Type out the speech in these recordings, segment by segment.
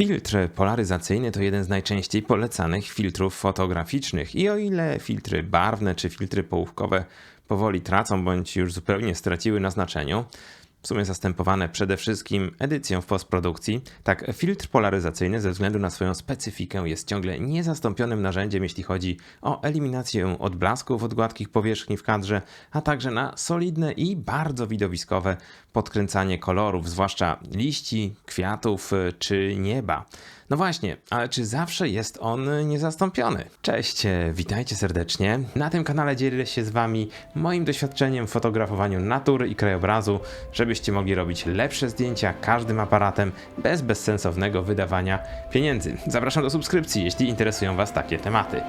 Filtr polaryzacyjny to jeden z najczęściej polecanych filtrów fotograficznych. I o ile filtry barwne czy filtry połówkowe powoli tracą bądź już zupełnie straciły na znaczeniu, w sumie zastępowane przede wszystkim edycją w postprodukcji, tak filtr polaryzacyjny ze względu na swoją specyfikę jest ciągle niezastąpionym narzędziem, jeśli chodzi o eliminację odblasków od gładkich powierzchni w kadrze, a także na solidne i bardzo widowiskowe podkręcanie kolorów, zwłaszcza liści, kwiatów czy nieba. No właśnie, ale czy zawsze jest on niezastąpiony? Cześć, witajcie serdecznie. Na tym kanale dzielę się z Wami moim doświadczeniem w fotografowaniu natury i krajobrazu, żebyście mogli robić lepsze zdjęcia każdym aparatem bez bezsensownego wydawania pieniędzy. Zapraszam do subskrypcji, jeśli interesują Was takie tematy.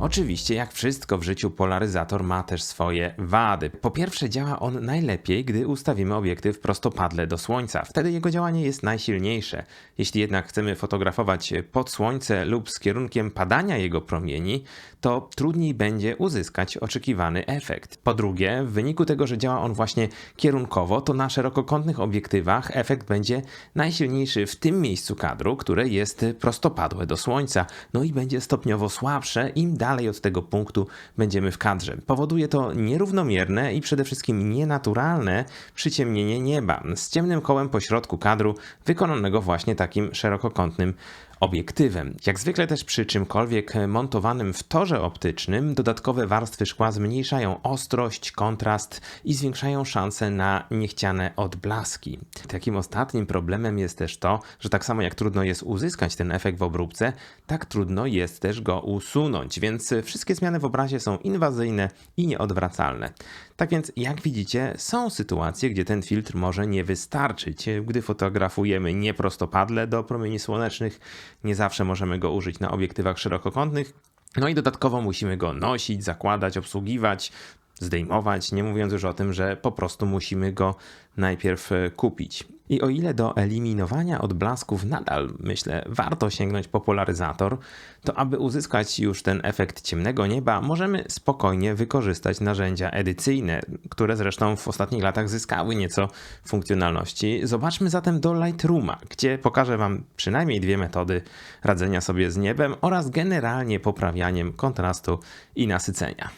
Oczywiście, jak wszystko w życiu, polaryzator ma też swoje wady. Po pierwsze, działa on najlepiej, gdy ustawimy obiektyw prostopadle do słońca. Wtedy jego działanie jest najsilniejsze. Jeśli jednak chcemy fotografować pod słońce lub z kierunkiem padania jego promieni, to trudniej będzie uzyskać oczekiwany efekt. Po drugie, w wyniku tego, że działa on właśnie kierunkowo, to na szerokokątnych obiektywach efekt będzie najsilniejszy w tym miejscu kadru, które jest prostopadłe do słońca. No i będzie stopniowo słabsze im dalej dalej od tego punktu będziemy w kadrze. Powoduje to nierównomierne i przede wszystkim nienaturalne przyciemnienie nieba z ciemnym kołem pośrodku kadru, wykonanego właśnie takim szerokokątnym obiektywem. Jak zwykle też przy czymkolwiek montowanym w torze optycznym, dodatkowe warstwy szkła zmniejszają ostrość, kontrast i zwiększają szanse na niechciane odblaski. Takim ostatnim problemem jest też to, że tak samo jak trudno jest uzyskać ten efekt w obróbce, tak trudno jest też go usunąć, więc wszystkie zmiany w obrazie są inwazyjne i nieodwracalne. Tak więc, jak widzicie, są sytuacje, gdzie ten filtr może nie wystarczyć. Gdy fotografujemy nieprostopadle do promieni słonecznych, nie zawsze możemy go użyć na obiektywach szerokokątnych. No i dodatkowo musimy go nosić, zakładać, obsługiwać, zdejmować, nie mówiąc już o tym, że po prostu musimy go najpierw e, kupić. I o ile do eliminowania odblasków nadal, myślę, warto sięgnąć po polaryzator, to aby uzyskać już ten efekt ciemnego nieba, możemy spokojnie wykorzystać narzędzia edycyjne, które zresztą w ostatnich latach zyskały nieco funkcjonalności. Zobaczmy zatem do Lightrooma, gdzie pokażę Wam przynajmniej dwie metody radzenia sobie z niebem oraz generalnie poprawianiem kontrastu i nasycenia.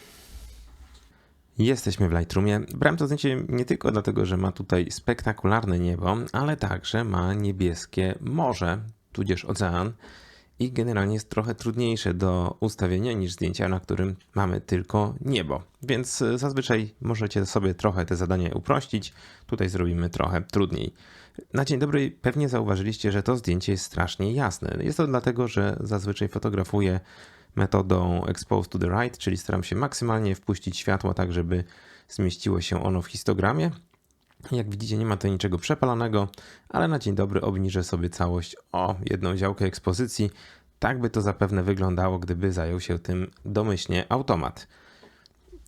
Jesteśmy w Lightroomie. Brałem to zdjęcie nie tylko dlatego, że ma tutaj spektakularne niebo, ale także ma niebieskie morze, tudzież ocean i generalnie jest trochę trudniejsze do ustawienia niż zdjęcia, na którym mamy tylko niebo. Więc e, zazwyczaj możecie sobie trochę te zadanie uprościć. Tutaj zrobimy trochę trudniej. Na dzień dobry pewnie zauważyliście, że to zdjęcie jest strasznie jasne. Jest to dlatego, że zazwyczaj fotografuję metodą expose to the right, czyli staram się maksymalnie wpuścić światło tak, żeby zmieściło się ono w histogramie. Jak widzicie, nie ma to niczego przepalonego, ale na dzień dobry obniżę sobie całość o jedną działkę ekspozycji. Tak by to zapewne wyglądało, gdyby zajął się tym domyślnie automat.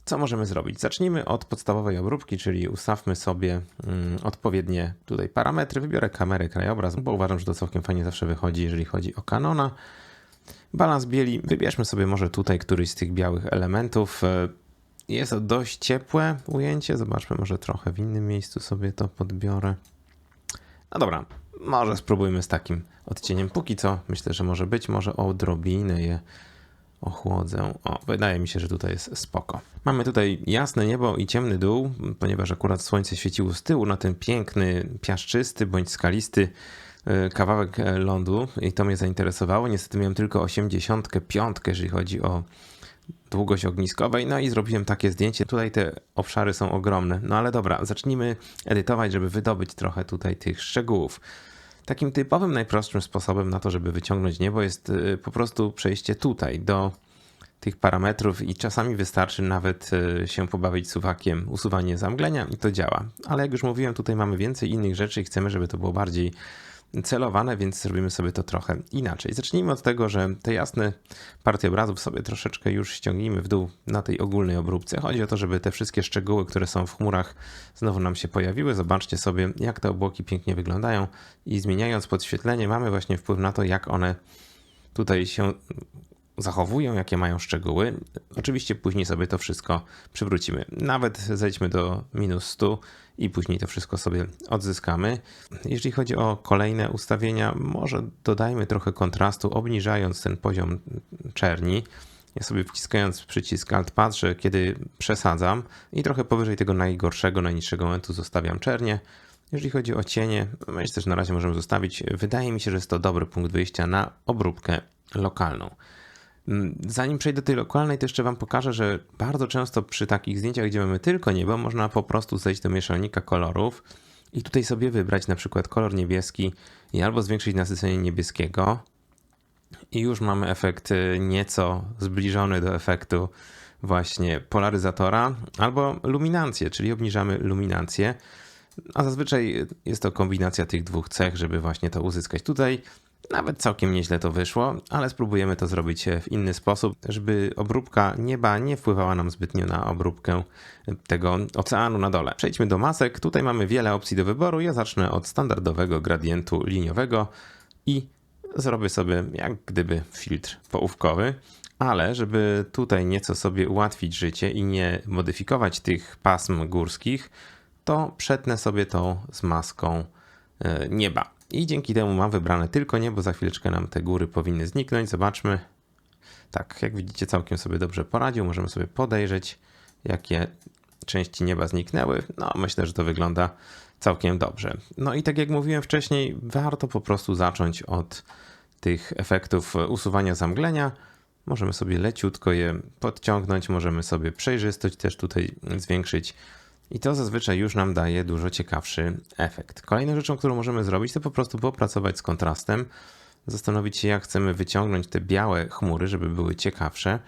Co możemy zrobić? Zacznijmy od podstawowej obróbki, czyli ustawmy sobie mm, odpowiednie tutaj parametry. Wybiorę kamerę krajobraz, bo uważam, że to całkiem fajnie zawsze wychodzi, jeżeli chodzi o Canona. Balans bieli, wybierzmy sobie może tutaj któryś z tych białych elementów. E, jest to dość ciepłe ujęcie, zobaczmy, może trochę w innym miejscu sobie to podbiorę. No dobra, może spróbujmy z takim odcieniem. Póki co myślę, że może być, może odrobinę je ochłodzę. O, wydaje mi się, że tutaj jest spoko. Mamy tutaj jasne niebo i ciemny dół, ponieważ akurat słońce świeciło z tyłu na ten piękny, piaszczysty bądź skalisty kawałek e, lądu i to mnie zainteresowało. Niestety miałem tylko 85, jeżeli chodzi o długość ogniskowej, no i zrobiłem takie zdjęcie. Tutaj te obszary są ogromne. No ale dobra, zacznijmy edytować, żeby wydobyć trochę tutaj tych szczegółów. Takim typowym, najprostszym sposobem na to, żeby wyciągnąć niebo jest e, po prostu przejście tutaj do tych parametrów i czasami wystarczy nawet się pobawić suwakiem, usuwanie zamglenia i to działa. Ale jak już mówiłem, tutaj mamy więcej innych rzeczy i chcemy, żeby to było bardziej celowane, więc zrobimy sobie to trochę inaczej. Zacznijmy od tego, że te jasne partie obrazów sobie troszeczkę już ściągnijmy w dół na tej ogólnej obróbce. Chodzi o to, żeby te wszystkie szczegóły, które są w chmurach, znowu nam się pojawiły. Zobaczcie sobie, jak te obłoki pięknie wyglądają i zmieniając podświetlenie, mamy właśnie wpływ na to, jak one tutaj się zachowują, jakie mają szczegóły. Oczywiście później sobie to wszystko przywrócimy. Nawet zejdźmy do minus 100 i później to wszystko sobie odzyskamy. Jeśli chodzi o kolejne ustawienia, może dodajmy trochę kontrastu, obniżając ten poziom czerni. Ja sobie wciskając przycisk Alt patrzę, kiedy przesadzam i trochę powyżej tego najgorszego, najniższego momentu zostawiam czernię. Jeżeli chodzi o cienie, myślę, że na razie możemy zostawić. Wydaje mi się, że jest to dobry punkt wyjścia na obróbkę lokalną. Mm, zanim przejdę do tej lokalnej, to jeszcze Wam pokażę, że bardzo często przy takich zdjęciach, gdzie mamy tylko niebo, można po prostu zejść do mieszalnika kolorów i tutaj sobie wybrać na przykład kolor niebieski i albo zwiększyć nasycenie niebieskiego i już mamy efekt y, nieco zbliżony do efektu właśnie polaryzatora, albo luminancję, czyli obniżamy luminancję. A zazwyczaj jest to kombinacja tych dwóch cech, żeby właśnie to uzyskać. Tutaj nawet całkiem nieźle to wyszło, ale spróbujemy to zrobić w inny sposób, żeby obróbka nieba nie wpływała nam zbytnio na obróbkę tego oceanu na dole. Przejdźmy do masek. Tutaj mamy wiele opcji do wyboru. Ja zacznę od standardowego gradientu liniowego i zrobię sobie jak gdyby filtr połówkowy. Ale żeby tutaj nieco sobie ułatwić życie i nie modyfikować tych pasm górskich, to przetnę sobie to z maską e, nieba. I dzięki temu mam wybrane tylko niebo. Za chwileczkę nam te góry powinny zniknąć. Zobaczmy. Tak, jak widzicie, całkiem sobie dobrze poradził. Możemy sobie podejrzeć, jakie części nieba zniknęły. No, myślę, że to wygląda całkiem dobrze. No i tak jak mówiłem wcześniej, warto po prostu zacząć od tych efektów usuwania zamglenia. Możemy sobie leciutko je podciągnąć, możemy sobie przejrzystość też tutaj zwiększyć. I to zazwyczaj już nam daje dużo ciekawszy efekt. Kolejną rzeczą, którą możemy zrobić, to po prostu popracować z kontrastem, zastanowić się, jak chcemy wyciągnąć te białe chmury, żeby były ciekawsze.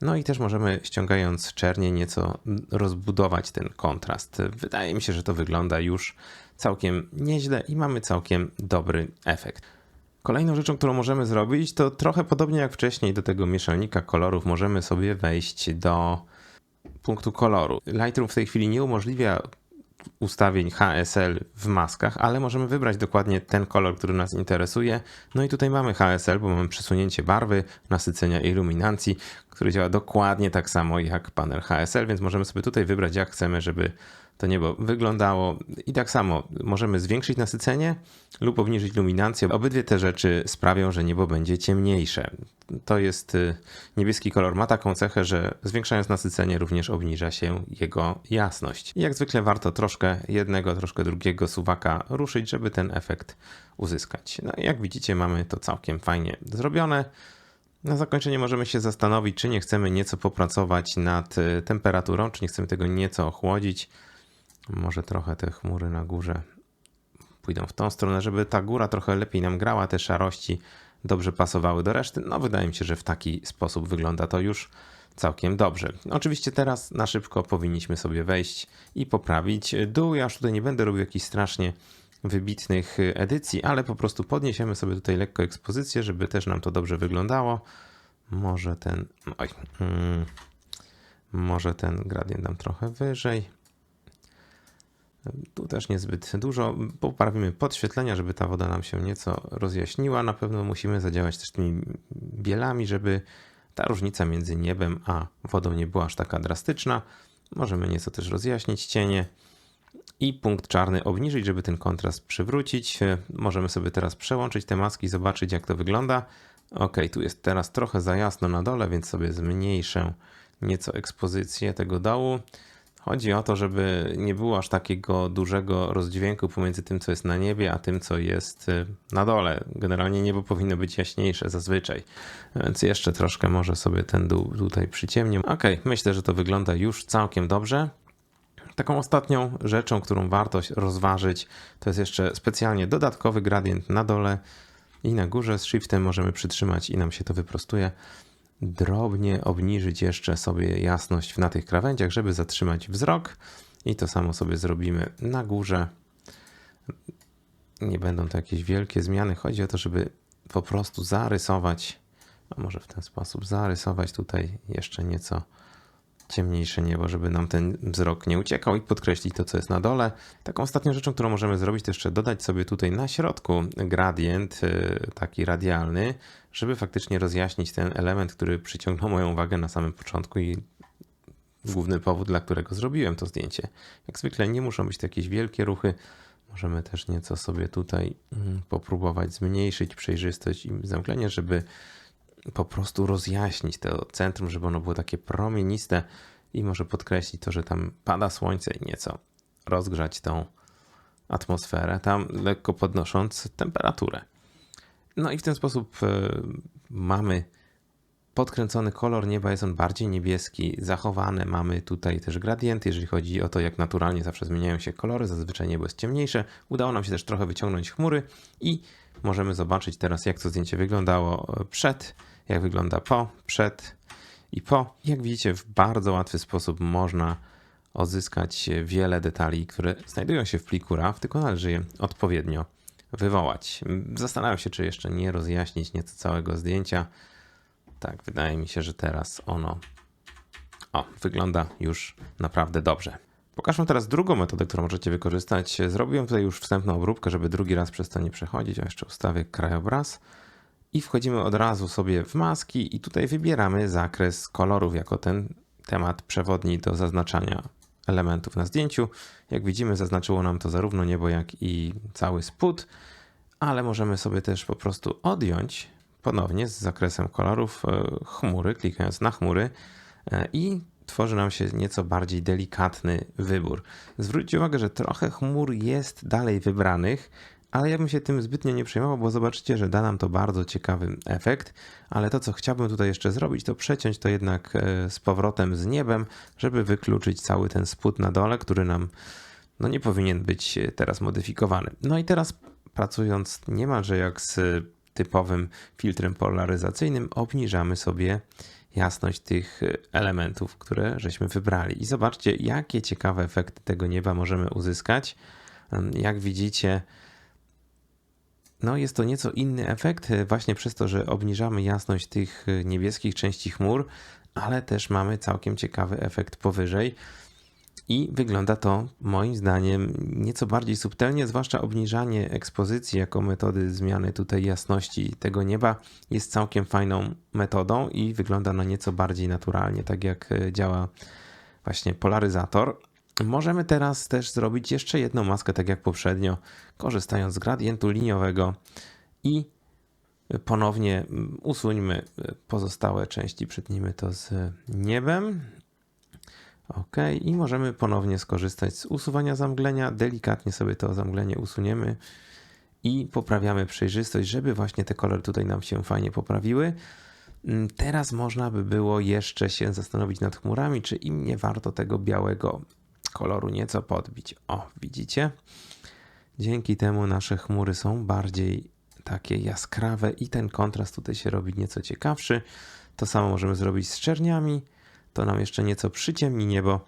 No i też możemy ściągając czernie nieco rozbudować ten kontrast. Wydaje mi się, że to wygląda już całkiem nieźle i mamy całkiem dobry efekt. Kolejną rzeczą, którą możemy zrobić, to trochę podobnie jak wcześniej do tego mieszalnika kolorów, możemy sobie wejść do punktu koloru. Lightroom w tej chwili nie umożliwia ustawień HSL w maskach, ale możemy wybrać dokładnie ten kolor, który nas interesuje. No i tutaj mamy HSL, bo mamy przesunięcie barwy, nasycenia i iluminacji, który działa dokładnie tak samo jak panel HSL, więc możemy sobie tutaj wybrać jak chcemy, żeby to niebo wyglądało. I tak samo możemy zwiększyć nasycenie lub obniżyć luminancję. Obydwie te rzeczy sprawią, że niebo będzie ciemniejsze. To jest y, niebieski kolor, ma taką cechę, że zwiększając nasycenie również obniża się jego jasność. I jak zwykle warto troszkę jednego, troszkę drugiego suwaka ruszyć, żeby ten efekt uzyskać. No jak widzicie mamy to całkiem fajnie zrobione. Na zakończenie możemy się zastanowić, czy nie chcemy nieco popracować nad y, temperaturą, czy nie chcemy tego nieco ochłodzić. Może trochę te chmury na górze pójdą w tą stronę, żeby ta góra trochę lepiej nam grała, te szarości dobrze pasowały do reszty. No wydaje mi się, że w taki sposób wygląda to już całkiem dobrze. Oczywiście teraz na szybko powinniśmy sobie wejść i poprawić dół. Ja już tutaj nie będę robił jakichś strasznie wybitnych edycji, ale po prostu podniesiemy sobie tutaj lekko ekspozycję, żeby też nam to dobrze wyglądało. Może ten, oj, hmm, może ten gradient dam trochę wyżej. Tu też niezbyt dużo. Poprawimy podświetlenia, żeby ta woda nam się nieco rozjaśniła. Na pewno musimy zadziałać też tymi bielami, żeby ta różnica między niebem a wodą nie była aż taka drastyczna. Możemy nieco też rozjaśnić cienie i punkt czarny obniżyć, żeby ten kontrast przywrócić. Możemy sobie teraz przełączyć te maski, zobaczyć jak to wygląda. Ok, tu jest teraz trochę za jasno na dole, więc sobie zmniejszę nieco ekspozycję tego dołu. Chodzi o to, żeby nie było aż takiego dużego rozdźwięku pomiędzy tym, co jest na niebie, a tym, co jest y, na dole. Generalnie niebo powinno być jaśniejsze zazwyczaj, więc jeszcze troszkę może sobie ten dół tutaj przyciemnię. Ok, myślę, że to wygląda już całkiem dobrze. Taką ostatnią rzeczą, którą warto rozważyć, to jest jeszcze specjalnie dodatkowy gradient na dole i na górze. Z shiftem możemy przytrzymać i nam się to wyprostuje drobnie obniżyć jeszcze sobie jasność na tych krawędziach, żeby zatrzymać wzrok. I to samo sobie zrobimy na górze. Nie będą to jakieś wielkie zmiany. Chodzi o to, żeby po prostu zarysować, a może w ten sposób zarysować tutaj jeszcze nieco ciemniejsze niebo, żeby nam ten wzrok nie uciekał i podkreślić to, co jest na dole. Taką ostatnią rzeczą, którą możemy zrobić, to jeszcze dodać sobie tutaj na środku gradient y, taki radialny, żeby faktycznie rozjaśnić ten element, który przyciągnął moją uwagę na samym początku i główny powód, dla którego zrobiłem to zdjęcie. Jak zwykle nie muszą być to jakieś wielkie ruchy. Możemy też nieco sobie tutaj mm, popróbować zmniejszyć przejrzystość i zamglenie, żeby po prostu rozjaśnić to centrum, żeby ono było takie promieniste i może podkreślić to, że tam pada słońce i nieco rozgrzać tą atmosferę, tam lekko podnosząc temperaturę. No i w ten sposób e, mamy podkręcony kolor nieba, jest on bardziej niebieski, zachowane. Mamy tutaj też gradienty, jeżeli chodzi o to, jak naturalnie zawsze zmieniają się kolory. Zazwyczaj niebo jest ciemniejsze. Udało nam się też trochę wyciągnąć chmury i możemy zobaczyć teraz, jak to zdjęcie wyglądało przed, jak wygląda po, przed i po. Jak widzicie, w bardzo łatwy sposób można odzyskać wiele detali, które znajdują się w pliku RAW, tylko należy je odpowiednio wywołać. Zastanawiam się, czy jeszcze nie rozjaśnić nieco całego zdjęcia. Tak, wydaje mi się, że teraz ono o, wygląda już naprawdę dobrze. Pokażę teraz drugą metodę, którą możecie wykorzystać. Zrobiłem tutaj już wstępną obróbkę, żeby drugi raz przez to nie przechodzić, a jeszcze ustawię krajobraz. I wchodzimy od razu sobie w maski i tutaj wybieramy zakres kolorów jako ten temat przewodni do zaznaczania elementów na zdjęciu. Jak widzimy, zaznaczyło nam to zarówno niebo, jak i cały spód, ale możemy sobie też po prostu odjąć ponownie z zakresem kolorów e, chmury, klikając na chmury e, i tworzy nam się nieco bardziej delikatny wybór. Zwróćcie uwagę, że trochę chmur jest dalej wybranych, ale ja bym się tym zbytnio nie przejmował, bo zobaczycie, że da nam to bardzo ciekawy efekt. Ale to, co chciałbym tutaj jeszcze zrobić, to przeciąć to jednak e, z powrotem z niebem, żeby wykluczyć cały ten spód na dole, który nam no, nie powinien być teraz modyfikowany. No i teraz pracując niemalże jak z typowym filtrem polaryzacyjnym, obniżamy sobie jasność tych elementów, które żeśmy wybrali. I zobaczcie, jakie ciekawe efekty tego nieba możemy uzyskać. Jak widzicie, no jest to nieco inny efekt, właśnie przez to, że obniżamy jasność tych niebieskich części chmur, ale też mamy całkiem ciekawy efekt powyżej. I wygląda to moim zdaniem nieco bardziej subtelnie, zwłaszcza obniżanie ekspozycji jako metody zmiany tutaj jasności tego nieba jest całkiem fajną metodą i wygląda na nieco bardziej naturalnie, tak jak e, działa właśnie polaryzator. Możemy teraz też zrobić jeszcze jedną maskę, tak jak poprzednio, korzystając z gradientu liniowego i ponownie mm, usuńmy e, pozostałe części, przytnijmy to z niebem OK, i możemy ponownie skorzystać z usuwania zamglenia. Delikatnie sobie to zamglenie usuniemy i poprawiamy przejrzystość, żeby właśnie te kolory tutaj nam się fajnie poprawiły. Mm, teraz można by było jeszcze się zastanowić nad chmurami, czy im nie warto tego białego koloru nieco podbić. O, widzicie? Dzięki temu nasze chmury są bardziej takie jaskrawe i ten kontrast tutaj się robi nieco ciekawszy. To samo możemy zrobić z czerniami to nam jeszcze nieco przyciemni niebo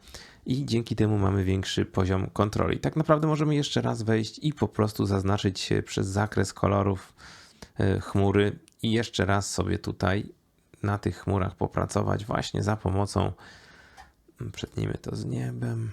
i dzięki temu mamy większy poziom kontroli. Tak naprawdę możemy jeszcze raz wejść i po prostu zaznaczyć przez zakres kolorów e, chmury i jeszcze raz sobie tutaj na tych chmurach popracować właśnie za pomocą mm, przetnijmy to z niebem.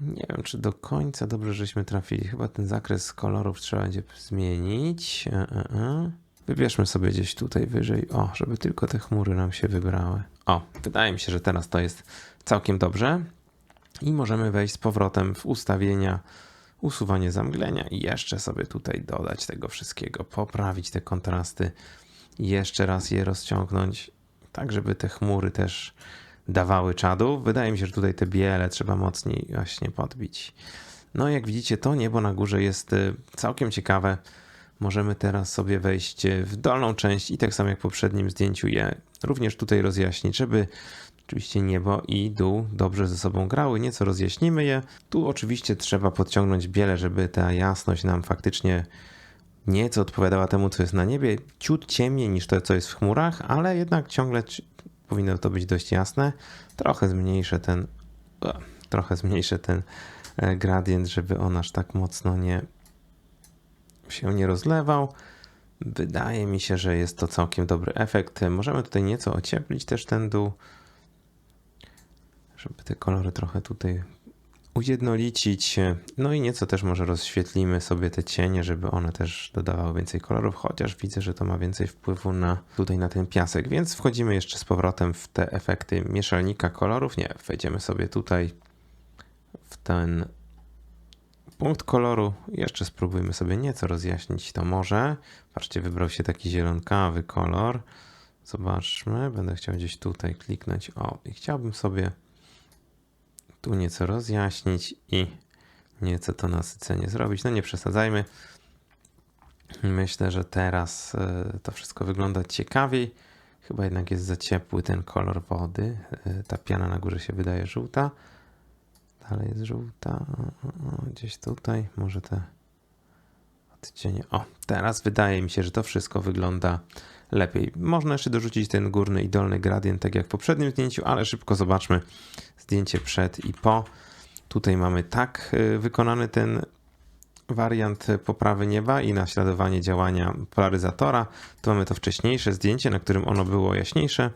Nie wiem, czy do końca dobrze żeśmy trafili. Chyba ten zakres kolorów trzeba będzie zmienić. E, e, Wybierzmy sobie gdzieś tutaj wyżej, o, żeby tylko te chmury nam się wybrały. O, wydaje mi się, że teraz to jest całkiem dobrze. I możemy wejść z powrotem w ustawienia, usuwanie zamglenia i jeszcze sobie tutaj dodać tego wszystkiego, poprawić te kontrasty, jeszcze raz je rozciągnąć, tak żeby te chmury też dawały czadu. Wydaje mi się, że tutaj te biele trzeba mocniej właśnie podbić. No jak widzicie, to niebo na górze jest y, całkiem ciekawe możemy teraz sobie wejść w dolną część i tak samo jak w poprzednim zdjęciu je również tutaj rozjaśnić, żeby oczywiście niebo i dół dobrze ze sobą grały. Nieco rozjaśnimy je. Tu oczywiście trzeba podciągnąć biele, żeby ta jasność nam faktycznie nieco odpowiadała temu, co jest na niebie. Ciut ciemniej niż to, co jest w chmurach, ale jednak ciągle powinno to być dość jasne. Trochę zmniejszę ten, trochę zmniejszę ten e, gradient, żeby on aż tak mocno nie się nie rozlewał. Wydaje mi się, że jest to całkiem dobry efekt. Możemy tutaj nieco ocieplić też ten dół, żeby te kolory trochę tutaj ujednolicić. No i nieco też może rozświetlimy sobie te cienie, żeby one też dodawały więcej kolorów, chociaż widzę, że to ma więcej wpływu na tutaj na ten piasek, więc wchodzimy jeszcze z powrotem w te efekty mieszalnika kolorów. Nie, wejdziemy sobie tutaj w ten punkt koloru. Jeszcze spróbujmy sobie nieco rozjaśnić to może. Patrzcie, wybrał się taki zielonkawy kolor. Zobaczmy, będę chciał gdzieś tutaj kliknąć. O, i chciałbym sobie tu nieco rozjaśnić i nieco to nasycenie zrobić. No nie przesadzajmy. Myślę, że teraz e, to wszystko wygląda ciekawiej. Chyba jednak jest za ciepły ten kolor wody. E, ta piana na górze się wydaje żółta. Dalej jest żółta. Gdzieś tutaj. Może te odcienie. O, teraz wydaje mi się, że to wszystko wygląda lepiej. Można jeszcze dorzucić ten górny i dolny gradient, tak jak w poprzednim zdjęciu, ale szybko zobaczmy zdjęcie przed i po. Tutaj mamy tak y, wykonany ten wariant poprawy nieba i naśladowanie działania polaryzatora. Tu mamy to wcześniejsze zdjęcie, na którym ono było jaśniejsze.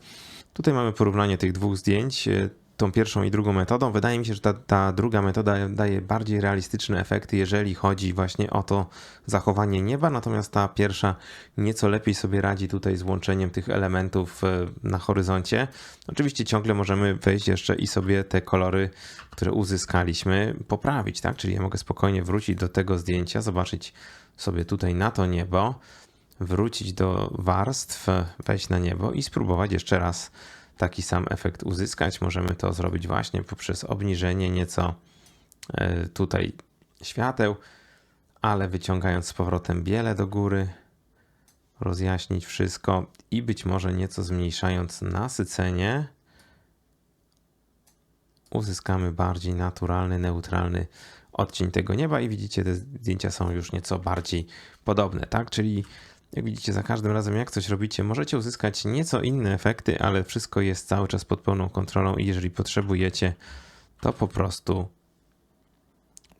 Tutaj mamy porównanie tych dwóch zdjęć tą pierwszą i drugą metodą. Wydaje mi się, że ta, ta druga metoda daje bardziej realistyczne efekty, jeżeli chodzi właśnie o to zachowanie nieba, natomiast ta pierwsza nieco lepiej sobie radzi tutaj z łączeniem tych elementów e, na horyzoncie. Oczywiście ciągle możemy wejść jeszcze i sobie te kolory, które uzyskaliśmy, poprawić, tak? Czyli ja mogę spokojnie wrócić do tego zdjęcia, zobaczyć sobie tutaj na to niebo, wrócić do warstw, wejść na niebo i spróbować jeszcze raz taki sam efekt uzyskać. Możemy to zrobić właśnie poprzez obniżenie nieco e, tutaj świateł, ale wyciągając z powrotem biele do góry, rozjaśnić wszystko i być może nieco zmniejszając nasycenie, uzyskamy bardziej naturalny, neutralny odcień tego nieba i widzicie, te zdjęcia są już nieco bardziej podobne, tak? Czyli jak widzicie, za każdym razem jak coś robicie, możecie uzyskać nieco inne efekty, ale wszystko jest cały czas pod pełną kontrolą i jeżeli potrzebujecie, to po prostu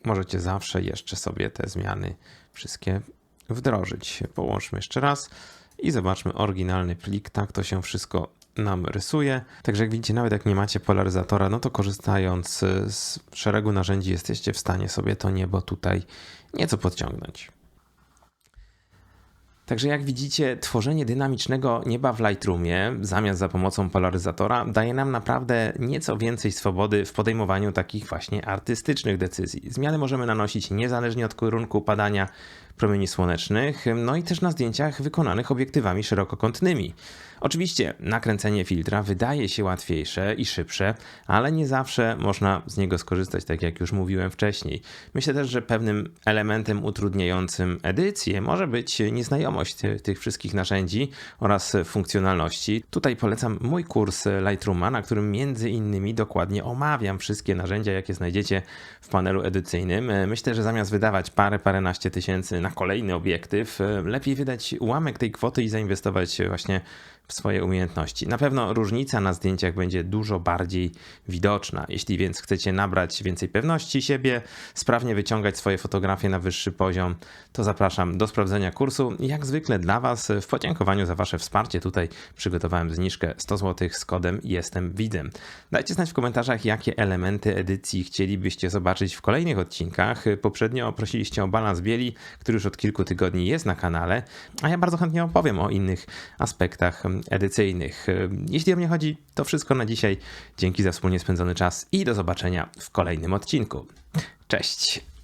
możecie zawsze jeszcze sobie te zmiany wszystkie wdrożyć. Połączmy jeszcze raz i zobaczmy oryginalny plik. Tak to się wszystko nam rysuje. Także jak widzicie, nawet jak nie macie polaryzatora, no to korzystając z szeregu narzędzi jesteście w stanie sobie to niebo tutaj nieco podciągnąć. Także jak widzicie, tworzenie dynamicznego nieba w Lightroomie zamiast za pomocą polaryzatora daje nam naprawdę nieco więcej swobody w podejmowaniu takich właśnie artystycznych decyzji. Zmiany możemy nanosić niezależnie od kierunku padania promieni słonecznych, no i też na zdjęciach wykonanych obiektywami szerokokątnymi. Oczywiście nakręcenie filtra wydaje się łatwiejsze i szybsze, ale nie zawsze można z niego skorzystać, tak jak już mówiłem wcześniej. Myślę też, że pewnym elementem utrudniającym edycję może być nieznajomość tych wszystkich narzędzi oraz funkcjonalności. Tutaj polecam mój kurs Lightrooma, na którym między innymi dokładnie omawiam wszystkie narzędzia, jakie znajdziecie w panelu edycyjnym. Myślę, że zamiast wydawać parę, paręnaście tysięcy na kolejny obiektyw, lepiej wydać ułamek tej kwoty i zainwestować właśnie w swoje umiejętności. Na pewno różnica na zdjęciach będzie dużo bardziej widoczna. Jeśli więc chcecie nabrać więcej pewności siebie, sprawnie wyciągać swoje fotografie na wyższy poziom, to zapraszam do sprawdzenia kursu. Jak zwykle dla Was w podziękowaniu za Wasze wsparcie tutaj przygotowałem zniżkę 100 zł z kodem Jestem Widzem. Dajcie znać w komentarzach, jakie elementy edycji chcielibyście zobaczyć w kolejnych odcinkach. Poprzednio prosiliście o balans bieli, który już od kilku tygodni jest na kanale, a ja bardzo chętnie opowiem o innych aspektach edycyjnych. Jeśli o mnie chodzi, to wszystko na dzisiaj. Dzięki za wspólnie spędzony czas i do zobaczenia w kolejnym odcinku. Cześć!